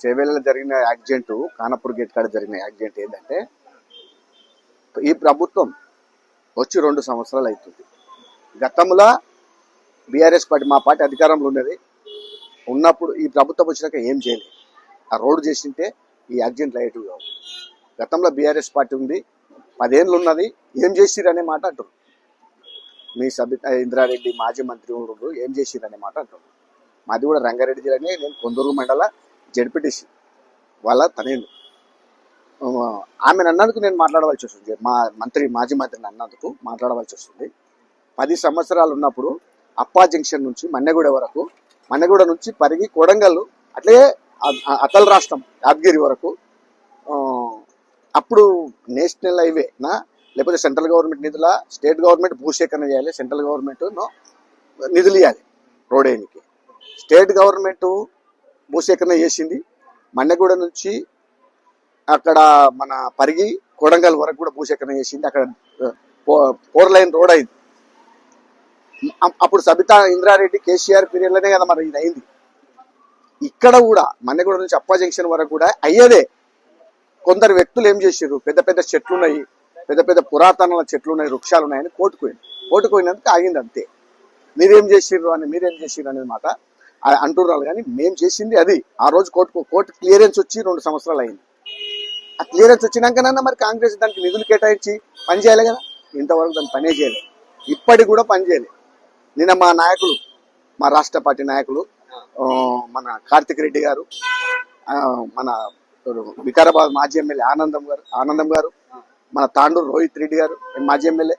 చేవేళ్ళ జరిగిన accident Kanapur gate కాడ జరిగిన యాక్సిడెంట్ ఏంటంటే ఈ ప్రభుత్వం వచ్చి రెండు సంవత్సరాలు అవుతుంది. గతంలో బీఆర్ఎస్ పార్టీ మా పార్టీ అధికారంలో ఉన్నది. ఉన్నప్పుడు ఈ ప్రభుత్వం వచ్చినాక ఏం చేయలేదు. ఆ రోడ్డు చేసింటే ఈ యాక్సిడెంట్లు అయ్యేటివి కావు. గతంలో బీఆర్ఎస్ పార్టీ ఉంది. పదేళ్ళు ఉన్నది. ఏం చేసిర్రు అనే మాట అంటారు. మీ సబిత ఇంద్రారెడ్డి మాజీ మంత్రి ఏం చేసిర్రు అనే మాట అంటారు. మాది కూడా రంగారెడ్డి జిల్లానే నేను కొందరు మండల జడ్పీటీసీ వాళ్ళ తనేందు. ఆమె అన్నందుకు నేను మాట్లాడవలసి వస్తుంది. మా మంత్రి మాజీ మంత్రిని అన్నందుకు మాట్లాడవలసి వస్తుంది. పది సంవత్సరాలు ఉన్నప్పుడు అప్పా జంక్షన్ నుంచి మన్నెగూడ వరకు మన్నెగూడ నుంచి పరిగి కొడంగల్ అట్లే అతల్ రాష్ట్రం యాదగిరి వరకు అప్పుడు నేషనల్ హైవే నా లేకపోతే సెంట్రల్ గవర్నమెంట్ నిధుల స్టేట్ గవర్నమెంట్ భూసేకరణ చేయాలి సెంట్రల్ గవర్నమెంట్ నిధులు ఇవ్వాలి రోడ్ వేయనికి స్టేట్ గవర్నమెంట్ భూసేకరణ చేసింది. మన్నెగూడ నుంచి అక్కడ మన పరిగి కొడంగల్ వరకు కూడా భూసేకరణ చేసింది. అక్కడ ఫోర్ లైన్ రోడ్ అయింది. అప్పుడు సబితా ఇంద్రారెడ్డి కేసీఆర్ పీరియడ్లోనే కదా మరి ఇది అయింది. ఇక్కడ కూడా మన్నెగూడ నుంచి అప్ప జంక్షన్ వరకు కూడా అయ్యేదే. కొందరు వ్యక్తులు ఏం చేశారు పెద్ద పెద్ద చెట్లు ఉన్నాయి పెద్ద పెద్ద పురాతన చెట్లు ఉన్నాయి వృక్షాలు ఉన్నాయని కోటుకోయింది కోటుకోయినందుకు ఆగింది అంతే. మీరేం చేసిర్రు అని మీరేం చేసిర్రు అనేది మాట అంటున్నారు కానీ మేము చేసింది అది. ఆ రోజు కోర్టు కోర్టు క్లియరెన్స్ వచ్చి రెండు సంవత్సరాలు అయింది. ఆ క్లియరెన్స్ వచ్చినాకనన్నా మరి కాంగ్రెస్ దానికి నిధులు కేటాయించి పని చేయాలి కదా? ఇంతవరకు దాన్ని పనే చేయలేదు ఇప్పటికి కూడా పని చేయలేదు నిన్న మా నాయకులు మా రాష్ట్ర పార్టీ నాయకులు ఆ, మన కార్తిక్ రెడ్డి గారు మన వికారాబాద్ మాజీ ఎమ్మెల్యే ఆనందం గారు ఆనందం గారు మన తాండూరు రోహిత్ రెడ్డి గారు మాజీ ఎమ్మెల్యే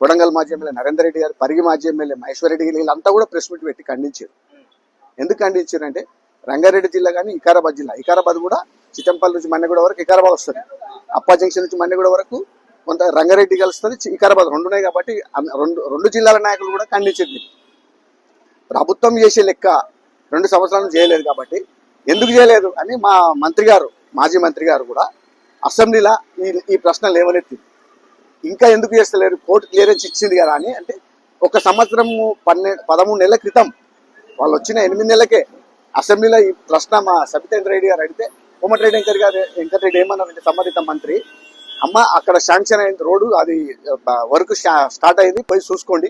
కొడంగల్ మాజీ ఎమ్మెల్యే నరేందర్ రెడ్డి గారు పరిగి మాజీ ఎమ్మెల్యే మహేశ్వర్ రెడ్డి గారు వీళ్ళంతా కూడా ప్రెస్ మీట్ పెట్టి ఖండించారు. ఎందుకు ఖండించారంటే రంగారెడ్డి జిల్లా కానీ వికారాబాద్ జిల్లా. వికారాబాద్ కూడా చిట్టంపల్లి నుంచి మన్నెగూడ వరకు వికారాబాద్ వస్తుంది. అప్పా జంక్షన్ నుంచి మన్నెగూడ వరకు కొంత రంగారెడ్డి కలుస్తుంది వికారాబాద్ రెండు ఉన్నాయి కాబట్టి రెండు రెండు జిల్లాల నాయకులు కూడా ఖండించింది. ప్రభుత్వం చేసే లెక్క రెండు సంవత్సరాలు చేయలేదు కాబట్టి ఎందుకు చేయలేదు అని మా మంత్రి గారు మాజీ మంత్రి గారు కూడా అసెంబ్లీలో ఈ ఈ ప్రశ్న లేవనెత్తింది. ఇంకా ఎందుకు చేస్తలేరు? కోర్టు క్లియరెన్స్ ఇచ్చింది కదా అని అంటే ఒక సంవత్సరం పన్నెండు పదమూడు నెలల క్రితం వాళ్ళు వచ్చిన ఎనిమిది నెలలకే అసెంబ్లీలో ఈ ప్రశ్న మా సబితేంద్ర రెడ్డి గారు అడిగితే కోమటిరెడ్డి వెంకట్ గారు వెంకటరెడ్డి ఏమన్నారంటే సంబంధిత మంత్రి అమ్మ అక్కడ శాంక్షన్ అయిన రోడ్డు అది వర్క్ స్టార్ట్ అయింది పోయి చూసుకోండి.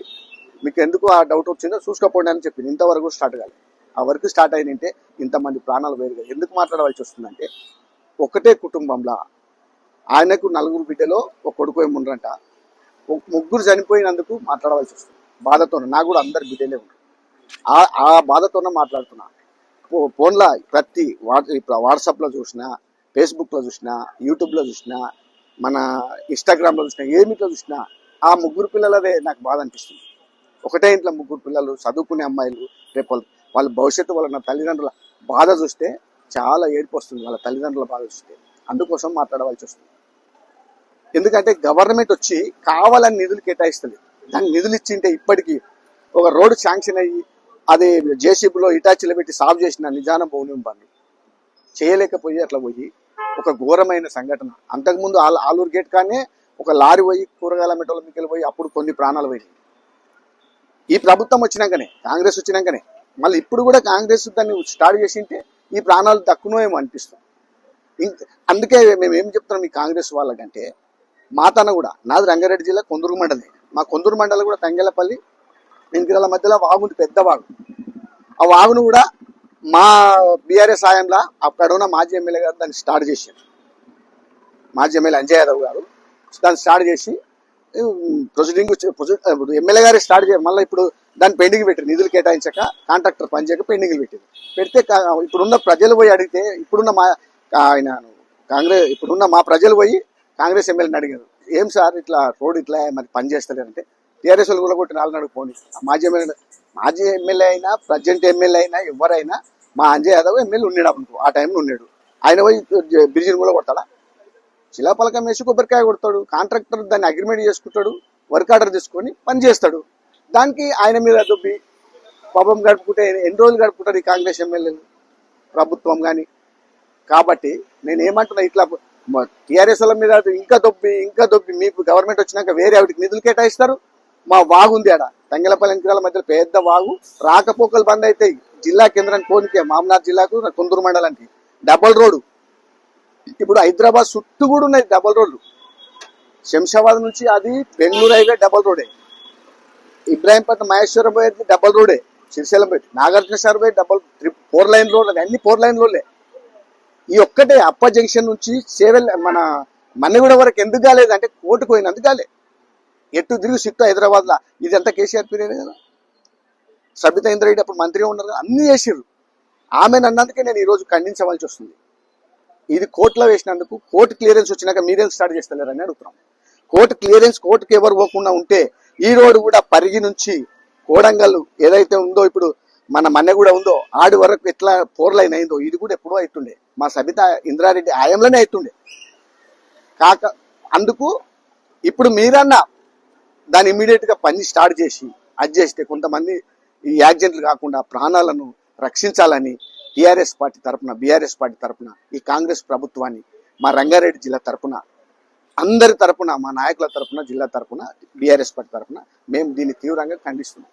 మీకు ఎందుకు ఆ డౌట్ వచ్చిందో చూసుకోపోండి అని చెప్పింది. ఇంతవరకు స్టార్ట్ కాలేదు. ఆ వర్క్ స్టార్ట్ అయిందంటే ఇంతమంది ప్రాణాలు వేరుగా ఎందుకు మాట్లాడవలసి వస్తుందంటే ఒకటే కుటుంబంలో. ఆయనకు నలుగురు బిడ్డలో ఒక కొడుకు ఏమి ఉండరంట. ఒక ముగ్గురు చనిపోయినందుకు మాట్లాడవలసి వస్తుంది. బాధతో నాకు కూడా అందరు బిడ్డలే ఉంటారు ఆ ఆ బాధతోనే మాట్లాడుతున్నా. ఫోన్లో ప్రతి వాట్ ఇప్పుడు వాట్సాప్లో చూసినా ఫేస్బుక్లో చూసినా యూట్యూబ్లో చూసినా మన ఇన్స్టాగ్రామ్లో చూసినా ఏమిట్లో చూసినా ఆ ముగ్గురు పిల్లలదే నాకు బాధ అనిపిస్తుంది. ఒకటే ఇంట్లో ముగ్గురు పిల్లలు చదువుకునే అమ్మాయిలు రేపు వాళ్ళ వాళ్ళ భవిష్యత్తు వాళ్ళ నా తల్లిదండ్రుల బాధ చూస్తే చాలా ఏడుపు వస్తుంది వాళ్ళ తల్లిదండ్రుల బాధ చూస్తే. అందుకోసం మాట్లాడవలసి వస్తుంది. ఎందుకంటే గవర్నమెంట్ వచ్చి కావాలని నిధులు కేటాయిస్తుంది దానికి నిధులు ఇచ్చింటే ఇప్పటికీ ఒక రోడ్డు శాంక్షన్ అయ్యి అది జేసీబీలో ఇటాచీలో పెట్టి సాల్వ్ చేసిన నిజాన భవనం బండి చేయలేకపోయి అట్లా పోయి ఒక ఘోరమైన సంఘటన. అంతకుముందు ఆలూరు గేట్ కానీ ఒక లారీ పోయి కూరగాయల మెటల మిక్కలు పోయి అప్పుడు కొన్ని ప్రాణాలు పోయి ఈ ప్రభుత్వం వచ్చినాకనే కాంగ్రెస్ వచ్చినాకనే మళ్ళీ ఇప్పుడు కూడా కాంగ్రెస్ దాన్ని స్టార్ట్ చేసింటే ఈ ప్రాణాలు తక్కువ ఏమో అనిపిస్తుంది. ఇంక అందుకే మేము ఏం చెప్తున్నాం ఈ కాంగ్రెస్ వాళ్ళకంటే మాతన కూడా నాది రంగారెడ్డి జిల్లా కొందూరు మండలే మా కొందూరు మండలం కూడా తంగెలపల్లి ఇంకిరాల మధ్యలో వాగుంది పెద్ద వాగు ఆ వాగును కూడా మా బీఆర్ఎస్ సాయంలో అక్కడ ఉన్న మాజీ ఎమ్మెల్యే గారు దాన్ని స్టార్ట్ చేశారు. మాజీ ఎమ్మెల్యే అంజయ్ యాదవ్ గారు దాన్ని స్టార్ట్ చేసి ప్రొసీడింగ్ ఎమ్మెల్యే గారు స్టార్ట్ చేయాలి మళ్ళీ ఇప్పుడు దాన్ని పెండింగ్ పెట్టారు. నిధులు కేటాయించక కాంట్రాక్టర్ పనిచేయక పెండింగ్లు పెట్టారు. పెడితే ఇప్పుడున్న ప్రజలు పోయి అడిగితే ఇప్పుడున్న మా ఆయన కాంగ్రెస్ ఇప్పుడున్న మా ప్రజలు పోయి కాంగ్రెస్ ఎమ్మెల్యేని అడిగారు. ఏం సార్ ఇట్లా రోడ్ ఇట్లా మరి పని చేస్తలేరంటే టీఆర్ఎస్ వాళ్ళు కూడా కొట్టి నాలుగు నడుపుకోండి మాజీ ఎమ్మెల్యే మాజీ ఎమ్మెల్యే అయినా ప్రజెంట్ ఎమ్మెల్యే అయినా ఎవరైనా మా అంజయ్ యాదవ్ ఎమ్మెల్యే ఉన్నాడు అప్పుడు ఆ టైంలో ఉన్నాడు ఆయన పోయి బ్రిడ్జిని కూడా కొడతాడా శిలాపలకం వేసి కొబ్బరికాయ కొడతాడు కాంట్రాక్టర్ దాన్ని అగ్రిమెంట్ చేసుకుంటాడు వర్క్ ఆర్డర్ తీసుకొని పని చేస్తాడు. దానికి ఆయన మీద దొబ్బి పాపం గడుపుకుంటే ఎన్ని రోజులు గడుపుకుంటారు ఈ కాంగ్రెస్ ఎమ్మెల్యేలు? ప్రభుత్వం కానీ కాబట్టి నేను ఏమంటున్నా ఇట్లా టీఆర్ఎస్ల మీద ఇంకా దొబ్బి ఇంకా దొబ్బి మీకు గవర్నమెంట్ వచ్చినాక వేరే ఆవిడకి నిధులు కేటాయిస్తారు. మా వాగు ఉంది ఆడ. తంగలపల్లి ఎంకరాల మధ్యలో పెద్ద వాగు. రాకపోకలు బంద్ అవుతాయి జిల్లా కేంద్రానికి పోనికే మామనాథ్ జిల్లాకు కొందూరు మండలానికి. Double road. ఇప్పుడు హైదరాబాద్ చుట్టూ కూడా ఉన్నాయి డబల్ రోడ్లు. శంషాబాద్ నుంచి అది బెంగళూరు హైవే డబల్ రోడే. ఇబ్రాహీంపట్నం మహేశ్వరం పోయేది డబల్ రోడే. శ్రీశైలం పోయి నాగార్జున సార్ పోయి డబల్ ఫోర్ లైన్ రోడ్ అన్ని ఫోర్ లైన్ రోడ్లే. ఈ ఒక్కటే అప్ప జంక్షన్ నుంచి సేవెల్ మన మన్నగూడ వరకు ఎందుకు కాలేదు అంటే కోర్టుకు పోయినందుకు కాలేదు ఎటు తిరిగి సిట్ హైదరాబాద్లో ఇదంతా కేసీఆర్ పీరియడ్ కదా. సబితా ఇంద్రెడ్డి అప్పుడు మంత్రిగా ఉన్నారు అన్నీ అన్ని చేసిర్రు. ఆమె అన్నందుకే నేను ఈరోజు ఖండించవలసి వస్తుంది. ఇది కోర్టులో వేసినందుకు కోర్టు క్లియరెన్స్ వచ్చినాక మీరేం స్టార్ట్ చేస్తలేరని అడుగుతున్నాం. కోర్టు క్లియరెన్స్ కోర్టుకి ఎవరు పోకుండా ఉంటే ఈ రోడ్డు కూడా పరిగి నుంచి కోడంగల్ ఏదైతే ఉందో ఇప్పుడు మన మన్నె కూడా ఉందో ఆడి వరకు ఎట్లా పోర్లైన్ అయిందో ఇది కూడా ఎప్పుడో అవుతుండే మా సబిత ఇంద్రారెడ్డి ఆయంలోనే అవుతుండే కాక అందుకు ఇప్పుడు మీరన్నా దాన్ని ఇమీడియట్గా పని స్టార్ట్ చేసి అది చేస్తే కొంతమంది ఈ యాక్సిడెంట్లు కాకుండా ప్రాణాలను రక్షించాలని టీఆర్ఎస్ పార్టీ తరపున బీఆర్ఎస్ పార్టీ తరఫున ఈ కాంగ్రెస్ ప్రభుత్వాన్ని మా రంగారెడ్డి జిల్లా తరఫున అందరి తరఫున మా నాయకుల తరపున జిల్లా తరఫున బీఆర్ఎస్ పార్టీ తరపున మేము దీన్ని తీవ్రంగా ఖండిస్తున్నాం.